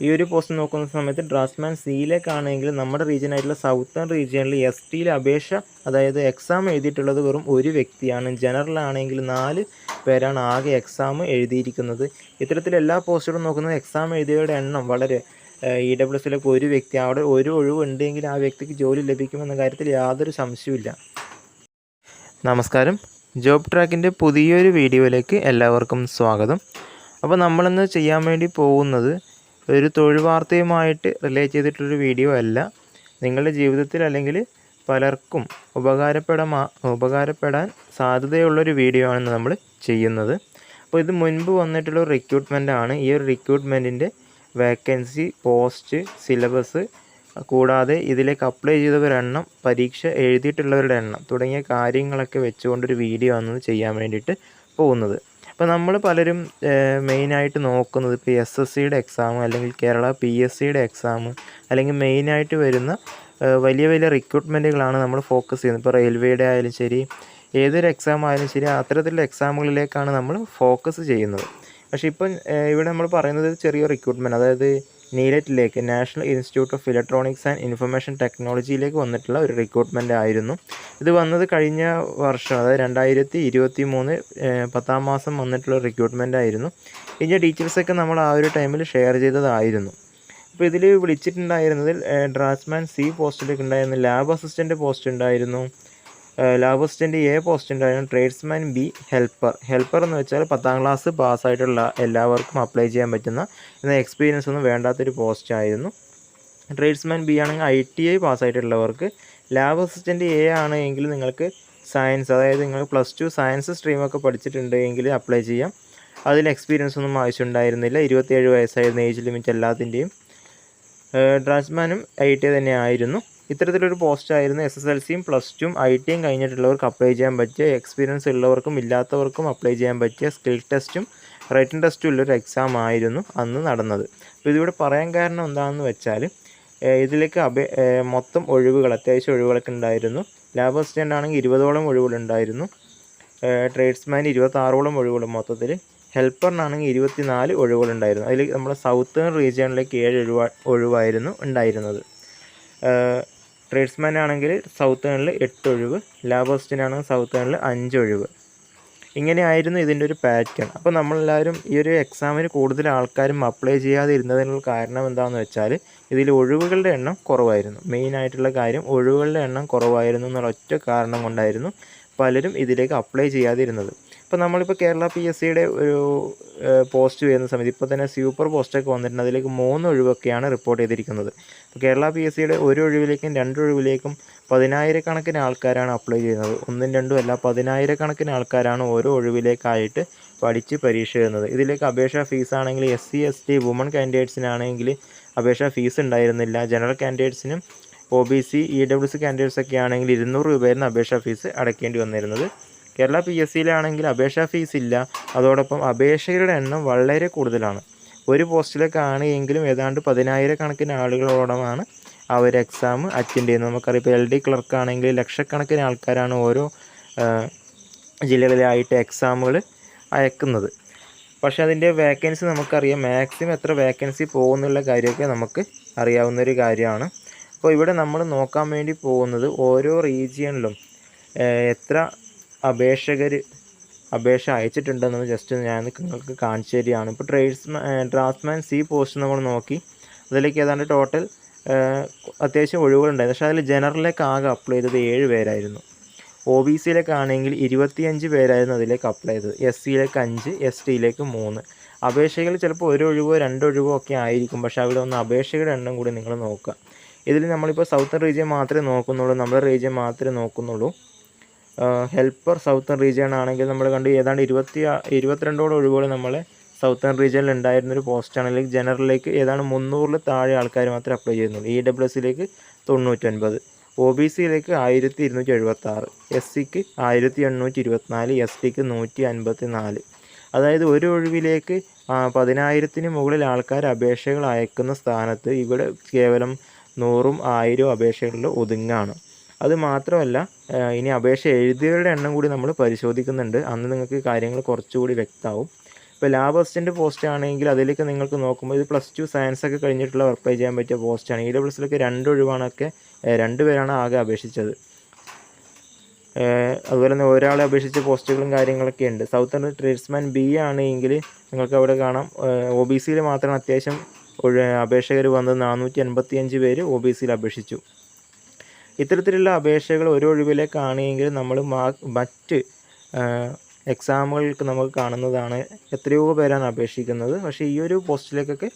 ഈ ഒരു പോസ്റ്റ് നോക്കുന്ന സമയത്ത് ഡ്രാഫ്റ്റ്മാൻ സിയിലേക്കാണെങ്കിൽ നമ്മുടെ റീജിയൻ ആയിട്ടുള്ള സൗത്തേൺ റീജിയനിൽ എസ് ടിയിൽ അപേക്ഷ അതായത് എക്സാം എഴുതിയിട്ടുള്ളത് വെറും ഒരു വ്യക്തിയാണ്. ജനറൽ ആണെങ്കിൽ നാല് പേരാണ് ആകെ എക്സാം എഴുതിയിരിക്കുന്നത്. ഇത്തരത്തിൽ എല്ലാ പോസ്റ്റുകളും നോക്കുന്നത് എക്സാം എഴുതിയവരുടെ എണ്ണം വളരെ ഇ ഡബ്ല്യു എസിലൊക്കെ ഒരു വ്യക്തി അവിടെ ഒരു ഒഴിവ് ഉണ്ടെങ്കിൽ ആ വ്യക്തിക്ക് ജോലി ലഭിക്കുമെന്ന കാര്യത്തിൽ യാതൊരു സംശയവുമില്ല. നമസ്കാരം. ജോബ് ട്രാക്കിന്റെ പുതിയൊരു വീഡിയോയിലേക്ക് എല്ലാവർക്കും സ്വാഗതം. അപ്പോൾ നമ്മളിന്ന് ചെയ്യാൻ വേണ്ടി പോകുന്നത് ഒരു തൊഴിൽ വാർത്തയുമായിട്ട് റിലേറ്റ് ചെയ്തിട്ടുള്ളൊരു വീഡിയോ അല്ല. നിങ്ങളുടെ ജീവിതത്തിൽ അല്ലെങ്കിൽ പലർക്കും ഉപകാരപ്പെടമാ ഉപകാരപ്പെടാൻ സാധ്യതയുള്ളൊരു വീഡിയോ ആണ് നമ്മൾ ചെയ്യുന്നത്. അപ്പോൾ ഇത് മുൻപ് വന്നിട്ടുള്ള ഒരു റിക്രൂട്ട്മെന്റ് ആണ്. ഈ ഒരു റിക്രൂട്ട്മെന്റിന്റെ വേക്കൻസി പോസ്റ്റ് സിലബസ് കൂടാതെ ഇതിലേക്ക് അപ്ലൈ ചെയ്തവരുടെ എണ്ണം പരീക്ഷ എഴുതിയിട്ടുള്ളവരുടെ എണ്ണം തുടങ്ങിയ കാര്യങ്ങളൊക്കെ വെച്ചുകൊണ്ടൊരു വീഡിയോ ആണ് ചെയ്യാൻ വേണ്ടിയിട്ട് പോകുന്നത്. അപ്പോൾ നമ്മൾ പലരും മെയിനായിട്ട് നോക്കുന്നത് ഇപ്പോൾ എസ് എസ് സിയുടെ എക്സാം അല്ലെങ്കിൽ കേരള പി എസ് സിയുടെ എക്സാം അല്ലെങ്കിൽ മെയിനായിട്ട് വരുന്ന വലിയ വലിയ റിക്രൂട്ട്മെന്റുകളാണ് നമ്മൾ ഫോക്കസ് ചെയ്യുന്നത്. ഇപ്പോൾ റെയിൽവേയുടെ ആയാലും ശരി ഏതൊരു എക്സാം ആയാലും ശരി അത്തരത്തിലുള്ള എക്സാമുകളിലേക്കാണ് നമ്മൾ ഫോക്കസ് ചെയ്യുന്നത്. പക്ഷേ ഇപ്പം ഇവിടെ നമ്മൾ പറയുന്നത് ചെറിയ റിക്രൂട്ട്മെന്റ് അതായത് നീലറ്റിലേക്ക് national institute of electronics and information ടെക്നോളജിയിലേക്ക് വന്നിട്ടുള്ള ഒരു റിക്രൂട്ട്മെന്റ് ആയിരുന്നു. ഇത് വന്നത് കഴിഞ്ഞ വർഷം അതായത് രണ്ടായിരത്തി ഇരുപത്തി മൂന്ന് പത്താം മാസം വന്നിട്ടുള്ള റിക്രൂട്ട്മെന്റ് ആയിരുന്നു. ഇതിന്റെ ഡീറ്റെയിൽസൊക്കെ നമ്മൾ ആ ഒരു ടൈമിൽ ഷെയർ ചെയ്തതായിരുന്നു. അപ്പോൾ ഇതിൽ വിളിച്ചിട്ടുണ്ടായിരുന്നതിൽ ഡ്രാസ്മാൻ സി പോസ്റ്റിലേക്ക് ഉണ്ടായിരുന്നു ലാബ് അസിസ്റ്റന്റ് പോസ്റ്റ് ഉണ്ടായിരുന്നു. ലാബ് അസിസ്റ്റന്റ് എ പോസ്റ്റ് ഉണ്ടായിരുന്നു ട്രേഡ്സ്മാൻ ബി ഹെൽപ്പർ. ഹെൽപ്പർ എന്ന് വെച്ചാൽ പത്താം ക്ലാസ് പാസ്സായിട്ടുള്ള എല്ലാവർക്കും അപ്ലൈ ചെയ്യാൻ പറ്റുന്ന എന്നാൽ എക്സ്പീരിയൻസ് ഒന്നും വേണ്ടാത്തൊരു പോസ്റ്റ് ആയിരുന്നു. ട്രേഡ്സ്മാൻ ബി ആണെങ്കിൽ ഐ ടി ഐ പാസ്സായിട്ടുള്ളവർക്ക് ലാബ് അസിസ്റ്റന്റ് എ ആണ് എങ്കിൽ നിങ്ങൾക്ക് സയൻസ് അതായത് നിങ്ങൾ പ്ലസ് ടു സയൻസ് സ്ട്രീമൊക്കെ പഠിച്ചിട്ടുണ്ട് എങ്കിൽ അപ്ലൈ ചെയ്യാം. അതിൽ എക്സ്പീരിയൻസ് ഒന്നും ആവശ്യമുണ്ടായിരുന്നില്ല. ഇരുപത്തിയേഴ് വയസ്സായിരുന്നു ഏജ് ലിമിറ്റ് എല്ലാത്തിന്റെയും ഡ്രാസ്മാനും ഐ ടി ഐ തന്നെ ആയിരുന്നു. ഇത്തരത്തിലൊരു പോസ്റ്റ് ആയിരുന്നു എസ് എസ് എൽ സിയും പ്ലസ് ടുവും ഐ ടിയും കഴിഞ്ഞിട്ടുള്ളവർക്ക് അപ്ലൈ ചെയ്യാൻ പറ്റിയ എക്സ്പീരിയൻസ് ഉള്ളവർക്കും ഇല്ലാത്തവർക്കും അപ്ലൈ ചെയ്യാൻ പറ്റിയ സ്കിൽ ടെസ്റ്റും റൈറ്റിംഗ് ടെസ്റ്റും ഉള്ളൊരു എക്സാം ആയിരുന്നു അന്ന് നടന്നത്. അപ്പോൾ ഇതിവിടെ പറയാൻ കാരണം എന്താണെന്ന് വെച്ചാൽ ഇതിലേക്ക് അപേ മൊത്തം ഒഴിവുകൾ അത്യാവശ്യം ഒഴിവുകളൊക്കെ ഉണ്ടായിരുന്നു. ലാബ് അസിസ്റ്റന്റ് ആണെങ്കിൽ ഇരുപതോളം ഒഴിവുകളുണ്ടായിരുന്നു ട്രേഡ്സ്മാൻ ഇരുപത്താറോളം ഒഴിവുകൾ മൊത്തത്തിൽ ഹെൽപ്പറിനാണെങ്കിൽ ഇരുപത്തി നാല് ഒഴിവുകളുണ്ടായിരുന്നു അതിൽ നമ്മുടെ സൗത്തേൺ റീജിയണിലേക്ക് ഏഴ് ഒഴിവാ ഒഴിവായിരുന്നു ഉണ്ടായിരുന്നത്. ട്രേഡ്സ്മാൻ ആണെങ്കിൽ സൗത്ത് ഏണിൽ എട്ട് ഒഴിവ് ലാബോസ്റ്റിനാണെങ്കിൽ സൗത്ത് ഏണിൽ അഞ്ച് ഒഴിവ്. ഇങ്ങനെയായിരുന്നു ഇതിന്റെ ഒരു പാറ്റേൺ അപ്പോൾ നമ്മളെല്ലാവരും ഈ ഒരു എക്സാമിന് കൂടുതൽ ആൾക്കാരും അപ്ലൈ ചെയ്യാതെ ഇരുന്നതിനുള്ള കാരണം എന്താണെന്ന് വെച്ചാൽ ഇതിൽ ഒഴിവുകളുടെ എണ്ണം കുറവായിരുന്നു. മെയിൻ ആയിട്ടുള്ള കാര്യം ഒഴിവുകളുടെ എണ്ണം കുറവായിരുന്നു എന്നുള്ള ഒറ്റ കാരണം കൊണ്ടായിരുന്നു പലരും ഇതിലേക്ക് അപ്ലൈ ചെയ്യാതിരുന്നത് ഇപ്പോൾ നമ്മളിപ്പോൾ കേരള പി എസ് സിയുടെ ഒരു പോസ്റ്റ് വരുന്ന സമയത്ത് ഇപ്പോൾ തന്നെ സൂപ്പർ പോസ്റ്റൊക്കെ വന്നിട്ടുണ്ട്. അതിലേക്ക് മൂന്ന് ഒഴിവൊക്കെയാണ് റിപ്പോർട്ട് ചെയ്തിരിക്കുന്നത്. അപ്പോൾ കേരള പി എസ് സിയുടെ ഒരു ഒഴിവിലേക്കും രണ്ട് ഒഴിവിലേക്കും പതിനായിരക്കണക്കിന് ആൾക്കാരാണ് അപ്ലൈ ചെയ്യുന്നത്. ഒന്നും രണ്ടും അല്ല പതിനായിരക്കണക്കിന് ആൾക്കാരാണ് ഓരോ ഒഴിവിലേക്കായിട്ട് പഠിച്ച് പരീക്ഷ എഴുതുന്നത്. ഇതിലേക്ക് അപേക്ഷാ ഫീസ് ആണെങ്കിൽ S C S T woman കാൻഡിഡേറ്റ്സിനാണെങ്കിൽ അപേക്ഷാ ഫീസ് ഉണ്ടായിരുന്നില്ല. General കാൻഡിഡേറ്റ്സിനും O B C E W C candidates ഒക്കെ ആണെങ്കിൽ ഇരുന്നൂറ് രൂപയായിരുന്നു അപേക്ഷാ ഫീസ് അടയ്ക്കേണ്ടി വന്നിരുന്നത്. കേരള പി എസ് സിയിലാണെങ്കിൽ അപേക്ഷാ ഫീസ് ഇല്ല. അതോടൊപ്പം അപേക്ഷകരുടെ എണ്ണം വളരെ കൂടുതലാണ്. ഒരു പോസ്റ്റിലേക്കാണ് എങ്കിലും ഏതാണ്ട് പതിനായിരക്കണക്കിന് ആളുകളോടമാണ് അവർ എക്സാം അറ്റൻഡ് ചെയ്യുന്നത്. നമുക്കറിയാം എൽ ഡി ക്ലർക്ക് ആണെങ്കിൽ ലക്ഷക്കണക്കിന് ആൾക്കാരാണ് ഓരോ ജില്ലകളിലായിട്ട് എക്സാമുകൾ അയക്കുന്നത്. പക്ഷേ അതിന്റെ വേക്കൻസി നമുക്കറിയാം. മാക്സിമം എത്ര വേക്കൻസി പോകുന്നുള്ള കാര്യമൊക്കെ നമുക്ക് അറിയാവുന്ന ഒരു കാര്യമാണ്. അപ്പോൾ ഇവിടെ നമ്മൾ നോക്കാൻ വേണ്ടി പോകുന്നത് ഓരോ റീജിയണിലും എത്ര അപേക്ഷകർ അപേക്ഷ അയച്ചിട്ടുണ്ടെന്ന് ജസ്റ്റ് ഞാൻ നിങ്ങൾക്ക് കാണിച്ചു തരികയാണ് ഇപ്പോൾ ട്രേഡ്സ്മാൻ ഡ്രാഫ്റ്റ്മാൻ സി പോസ്റ്റ് നമ്മൾ നോക്കി. അതിലേക്ക് ഏതാണ്ട് ടോട്ടൽ അത്യാവശ്യം ഒഴിവുകളുണ്ടായിരുന്നു. പക്ഷേ അതിൽ ജനറലിലേക്ക് ആകെ അപ്ലൈ ചെയ്തത് ഏഴ് പേരായിരുന്നു. ഒ ബി സിയിലേക്കാണെങ്കിൽ ഇരുപത്തിയഞ്ച് പേരായിരുന്നു അതിലേക്ക് അപ്ലൈ ചെയ്തത്. എസ് സിയിലേക്ക് അഞ്ച് എസ് ടിയിലേക്ക് മൂന്ന്. അപേക്ഷകൾ ചിലപ്പോൾ ഒരു ഒഴിവോ രണ്ടൊഴിവോ ഒക്കെ ആയിരിക്കും. പക്ഷേ അവിടെ ഒന്ന് അപേക്ഷകളുടെ എണ്ണം കൂടി നിങ്ങൾ നോക്കുക. ഇതിൽ നമ്മളിപ്പോൾ സൗത്തൺ റീജിയൻ മാത്രമേ നോക്കുന്നുള്ളൂ. നമ്മുടെ റീജിയൻ മാത്രമേ നോക്കുന്നുള്ളൂ. ഹെൽപ്പർ സൗത്തൺ റീജിയൺ ആണെങ്കിൽ നമ്മൾ കണ്ട് ഏതാണ്ട് ഇരുപത്തി ഇരുപത്തിരണ്ടോട് ഒഴിവുകൾ നമ്മൾ സൗത്തേൺ റീജിയനിൽ ഉണ്ടായിരുന്നൊരു പോസ്റ്റാണ് അല്ലെങ്കിൽ ജനറലിലേക്ക് ഏതാണ്ട് മുന്നൂറിൽ താഴെ ആൾക്കാർ മാത്രമേ അപ്ലൈ ചെയ്യുന്നുള്ളൂ. ഇ ഡബ്ല്യു എസിലേക്ക് തൊണ്ണൂറ്റൊൻപത് ഒ ബി സിയിലേക്ക് ആയിരത്തി ഇരുന്നൂറ്റി എഴുപത്തി ആറ് എസ് സിക്ക് ആയിരത്തി എണ്ണൂറ്റി ഇരുപത്തിനാല് എസ് ടിക്ക് നൂറ്റി അൻപത്തി നാല് അതായത് ഒരു ഒഴിവിലേക്ക് പതിനായിരത്തിന് മുകളിൽ ആൾക്കാർ അപേക്ഷകൾ അയക്കുന്ന സ്ഥാനത്ത് ഇവിടെ കേവലം നൂറും ആയിരവും അപേക്ഷകളിൽ ഒതുങ്ങാണ്. അത് മാത്രമല്ല ഇനി അപേക്ഷ എഴുതിയവരുടെ എണ്ണം കൂടി നമ്മൾ പരിശോധിക്കുന്നുണ്ട്. അന്ന് നിങ്ങൾക്ക് കാര്യങ്ങൾ കുറച്ചുകൂടി വ്യക്തമാവും. ഇപ്പോൾ ലാബ് അസിസ്റ്റന്റ് പോസ്റ്റ് ആണെങ്കിൽ അതിലേക്ക് നിങ്ങൾക്ക് നോക്കുമ്പോൾ ഇത് പ്ലസ് ടു സയൻസ് ഒക്കെ കഴിഞ്ഞിട്ടുള്ള അപ്ലൈ ചെയ്യാൻ പറ്റിയ പോസ്റ്റാണ് ഇ ഡബ്ല്യു എസിലൊക്കെ രണ്ട് ഒഴിവാണൊക്കെ രണ്ട് പേരാണ് ആകെ അപേക്ഷിച്ചത്. അതുപോലെ തന്നെ ഒരാളെ അപേക്ഷിച്ച പോസ്റ്റുകളും കാര്യങ്ങളൊക്കെ ഉണ്ട്. സൗത്ത് ഇന്ത്യൻ ട്രേഡ്സ്മാൻ ബി ആണെങ്കിൽ നിങ്ങൾക്ക് അവിടെ കാണാം ഒ ബി സിയിൽ മാത്രമാണ് അത്യാവശ്യം അപേക്ഷകർ വന്നത്. നാനൂറ്റി എൺപത്തി അഞ്ച് പേര് ഒ ബി സിയിൽ അപേക്ഷിച്ചു. ഇത്തരത്തിലുള്ള അപേക്ഷകൾ ഒരു ഒഴിവിലേക്കാണെങ്കിൽ നമ്മൾ മാ മറ്റ് എക്സാമുകൾക്ക് നമുക്ക് കാണുന്നതാണ് എത്രയോ പേരാണ് അപേക്ഷിക്കുന്നത്. പക്ഷേ ഈ ഒരു പോസ്റ്റിലേക്കൊക്കെ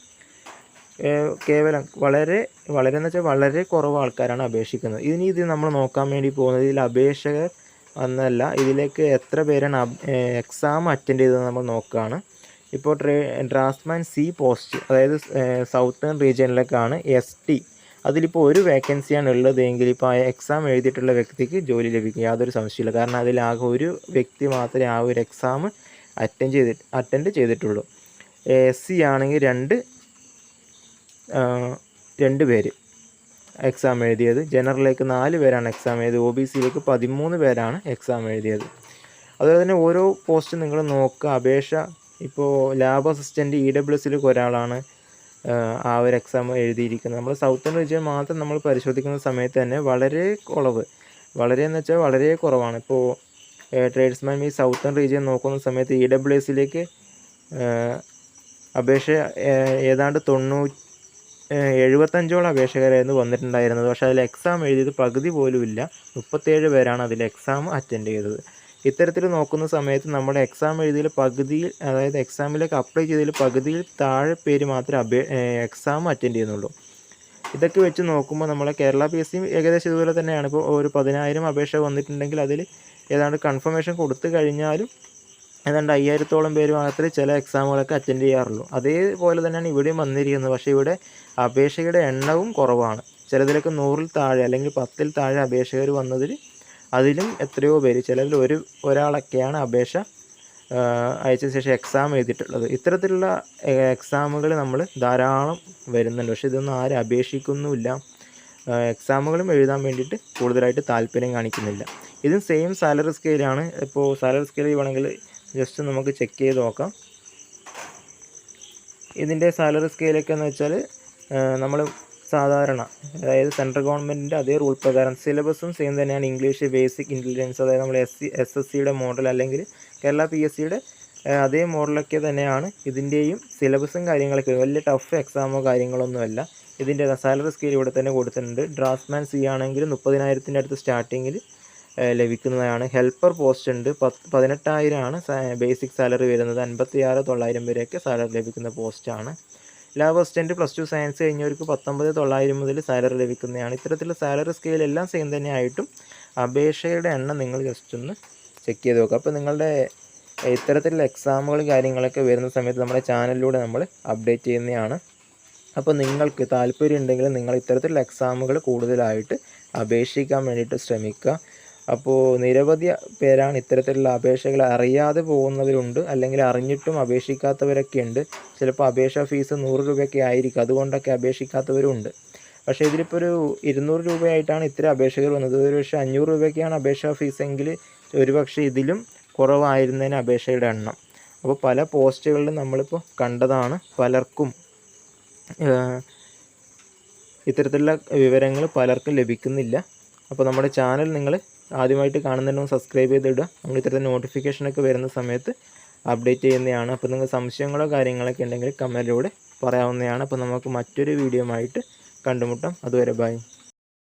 കേവലം വളരെ വളരെ എന്ന് വെച്ചാൽ വളരെ കുറവ് ആൾക്കാരാണ് അപേക്ഷിക്കുന്നത്. ഇനി ഇത് നമ്മൾ നോക്കാൻ വേണ്ടി പോകുന്നത് ഇതിൽ അപേക്ഷകർ എന്നല്ല ഇതിലേക്ക് എത്ര പേരാണ് എക്സാം അറ്റൻഡ് ചെയ്തത് നമ്മൾ നോക്കുകയാണ്. ഇപ്പോൾ ട്രേ ഡ്രാഫ്റ്റ്മാൻ സി പോസ്റ്റ് അതായത് സൗത്തേൺ റീജിയനിലേക്കാണ് എസ് ടി അതിലിപ്പോൾ ഒരു വേക്കൻസിയാണ് ഉള്ളത് എങ്കിൽ ഇപ്പോൾ ആ എക്സാം എഴുതിയിട്ടുള്ള വ്യക്തിക്ക് ജോലി ലഭിക്കും. യാതൊരു സംശയമില്ല കാരണം അതിലാകെ ഒരു വ്യക്തി മാത്രമേ ആ ഒരു എക്സാം അറ്റൻഡ് ചെയ്തിട്ട് അറ്റൻഡ് ചെയ്തിട്ടുള്ളൂ. എസ് സി ആണെങ്കിൽ രണ്ട് രണ്ട് പേര് എക്സാം എഴുതിയത്. ജനറലിലേക്ക് നാല് പേരാണ് എക്സാം എഴുതിയത്. ഒ ബി സിയിലേക്ക് പതിമൂന്ന് പേരാണ് എക്സാം എഴുതിയത്. അതുപോലെ തന്നെ ഓരോ പോസ്റ്റ് നിങ്ങൾ നോക്കുക. അപേക്ഷ ഇപ്പോൾ ലാബ് അസിസ്റ്റന്റ് ഇ ഡബ്ല്യു എസിലേക്ക് ഒരാളാണ്. ആ ഒരു എക്സാം എഴുതിയിരിക്കുന്നത്. നമ്മൾ സൗത്തേൺ റീജിയൻ മാത്രം നമ്മൾ പരിശോധിക്കുന്ന സമയത്ത് തന്നെ വളരെ കുറവ്. വളരെ എന്ന് വെച്ചാൽ വളരെ കുറവാണ്. ഇപ്പോൾ ട്രേഡ്സ്മാൻ ഈ സൗത്തേൺ റീജിയൻ നോക്കുന്ന സമയത്ത് ഇ ഡബ്ല്യു എസിലേക്ക് അപേക്ഷ ഏതാണ്ട് തൊണ്ണൂറ്റി എഴുപത്തഞ്ചോളം അപേക്ഷകരായിരുന്നു വന്നിട്ടുണ്ടായിരുന്നത്. പക്ഷേ അതിൽ എക്സാം എഴുതിയത് പകുതി പോലുമില്ല മുപ്പത്തേഴ് പേരാണ് അതിൽ എക്സാം അറ്റൻഡ് ചെയ്തത്. ഇത്തരത്തിൽ നോക്കുന്ന സമയത്ത് നമ്മുടെ എക്സാം എഴുതിയതിൽ പകുതിയിൽ അതായത് എക്സാമിലേക്ക് അപ്ലൈ ചെയ്തതിൽ പകുതിയിൽ താഴെ പേര് മാത്രമേ അപേ എക്സാം അറ്റൻഡ് ചെയ്യുന്നുള്ളൂ. ഇതൊക്കെ വെച്ച് നോക്കുമ്പോൾ നമ്മളെ കേരള പി എസ് സി ഏകദേശം ഇതുപോലെ തന്നെയാണ്. ഇപ്പോൾ ഒരു പതിനായിരം അപേക്ഷ വന്നിട്ടുണ്ടെങ്കിൽ അതിൽ ഏതാണ്ട് കൺഫർമേഷൻ കൊടുത്തു കഴിഞ്ഞാലും ഏതാണ്ട് അയ്യായിരത്തോളം പേര് മാത്രമേ ചില എക്സാമുകളൊക്കെ അറ്റൻഡ് ചെയ്യാറുള്ളൂ. അതേപോലെ തന്നെയാണ് ഇവിടെയും വന്നിരിക്കുന്നത്. പക്ഷേ ഇവിടെ അപേക്ഷയുടെ എണ്ണവും കുറവാണ്. ചിലതിലൊക്കെ നൂറിൽ താഴെ അല്ലെങ്കിൽ പത്തിൽ താഴെ അപേക്ഷകർ വന്നതിൽ അതിലും എത്രയോ പേര് ചിലതിൽ ഒരു ഒരാളൊക്കെയാണ് അപേക്ഷ അയച്ച ശേഷം എക്സാം എഴുതിയിട്ടുള്ളത്. ഇത്തരത്തിലുള്ള എക്സാമുകൾ നമ്മൾ ധാരാളം വരുന്നുണ്ട്. പക്ഷേ ഇതൊന്നും ആരും അപേക്ഷിക്കുന്നുമില്ല. എക്സാമുകളും എഴുതാൻ വേണ്ടിയിട്ട് കൂടുതലായിട്ട് താല്പര്യം കാണിക്കുന്നില്ല. ഇതും സെയിം സാലറി സ്കെയിലാണ് ഇപ്പോൾ സാലറി സ്കെയിൽ വേണമെങ്കിൽ ജസ്റ്റ് നമുക്ക് ചെക്ക് ചെയ്ത് നോക്കാം. ഇതിന്റെ സാലറി സ്കെയിലൊക്കെ എന്ന് വെച്ചാൽ നമ്മൾ സാധാരണ അതായത് സെൻട്രൽ ഗവൺമെന്റിന്റെ അതേ റൂൾ പ്രകാരം സിലബസും സെയിം തന്നെയാണ് ഇംഗ്ലീഷ് ബേസിക് ഇന്റലിജൻസ് അതായത് നമ്മൾ എസ് സി എസ് എസ് സിയുടെ മോഡൽ അല്ലെങ്കിൽ കേരള പി എസ് സിയുടെ അതേ മോഡലൊക്കെ തന്നെയാണ് ഇതിന്റെയും സിലബസും കാര്യങ്ങളൊക്കെ. വലിയ ടഫ് എക്സാമോ കാര്യങ്ങളൊന്നുമല്ല. ഇതിന്റെ സാലറി സ്കെയിൽ ഇവിടെ തന്നെ കൊടുത്തിട്ടുണ്ട്. ഡ്രാഫ്റ്റ്മാൻ സി ആണെങ്കിൽ മുപ്പതിനായിരത്തിന്റെ അടുത്ത് സ്റ്റാർട്ടിങ്ങിൽ ലഭിക്കുന്നതാണ്. ഹെൽപ്പർ പോസ്റ്റ് ഉണ്ട്. പത്ത് പതിനെട്ടായിരമാണ് ബേസിക് സാലറി വരുന്നത്. അൻപത്തി ആറ് തൊള്ളായിരം വരെയൊക്കെ സാലറി ലഭിക്കുന്ന പോസ്റ്റാണ് lab assistant plus two science കഴിഞ്ഞവർക്ക് പത്തൊമ്പത് തൊള്ളായിരം മുതൽ സാലറി ലഭിക്കുന്നതാണ്. ഇത്തരത്തിലുള്ള സാലറി സ്കെയിൽ എല്ലാം സെയിം തന്നെ ആയിട്ടും അപേക്ഷയുടെ എണ്ണം നിങ്ങൾ ജസ്റ്റ് ഒന്ന് ചെക്ക് ചെയ്ത് നോക്കുക അപ്പോൾ നിങ്ങളുടെ ഇത്തരത്തിലുള്ള എക്സാമുകൾ കാര്യങ്ങളൊക്കെ വരുന്ന സമയത്ത് നമ്മുടെ ചാനലിലൂടെ നമ്മൾ അപ്ഡേറ്റ് ചെയ്യുന്നതാണ്. അപ്പോൾ നിങ്ങൾക്ക് താല്പര്യം ഉണ്ടെങ്കിൽ നിങ്ങൾ ഇത്തരത്തിലുള്ള എക്സാമുകൾ കൂടുതലായിട്ട് അപേക്ഷിക്കാൻ വേണ്ടിയിട്ട് ശ്രമിക്കുക. അപ്പോൾ നിരവധി പേരാണ് ഇത്തരത്തിലുള്ള അപേക്ഷകൾ അറിയാതെ പോകുന്നവരുണ്ട് അല്ലെങ്കിൽ അറിഞ്ഞിട്ടും അപേക്ഷിക്കാത്തവരൊക്കെ ഉണ്ട്. ചിലപ്പോൾ അപേക്ഷാ ഫീസ് നൂറ് രൂപയൊക്കെ ആയിരിക്കും അതുകൊണ്ടൊക്കെ അപേക്ഷിക്കാത്തവരുണ്ട്. പക്ഷേ ഇതിലിപ്പോൾ ഒരു ഇരുന്നൂറ് രൂപയായിട്ടാണ് ഇത്ര അപേക്ഷകർ വന്നത്. ഒരു പക്ഷേ അഞ്ഞൂറ് രൂപയ്ക്കാണ് അപേക്ഷാ ഫീസ് എങ്കിൽ ഒരുപക്ഷെ ഇതിലും കുറവായിരുന്നതിന് അപേക്ഷയുടെ എണ്ണം. അപ്പോൾ പല പോസ്റ്റുകളിലും നമ്മളിപ്പോൾ കണ്ടതാണ് പലർക്കും ഇത്തരത്തിലുള്ള വിവരങ്ങൾ പലർക്കും ലഭിക്കുന്നില്ല. അപ്പോൾ നമ്മുടെ ചാനൽ നിങ്ങൾ ആദ്യമായിട്ട് കാണുന്നുണ്ടെങ്കിൽ സബ്സ്ക്രൈബ് ചെയ്തിടുക. നമ്മൾ ഇത്തരത്തിൽ നോട്ടിഫിക്കേഷനൊക്കെ വരുന്ന സമയത്ത് അപ്ഡേറ്റ് ചെയ്യുന്നതാണ്. അപ്പോൾ നിങ്ങൾക്ക് സംശയങ്ങളോ കാര്യങ്ങളൊക്കെ ഉണ്ടെങ്കിൽ കമന്റിലൂടെ പറയാവുന്നതാണ്. അപ്പോൾ നമുക്ക് മറ്റൊരു വീഡിയോ ആയിട്ട് കണ്ടുമുട്ടാം. അതുവരെ ബൈ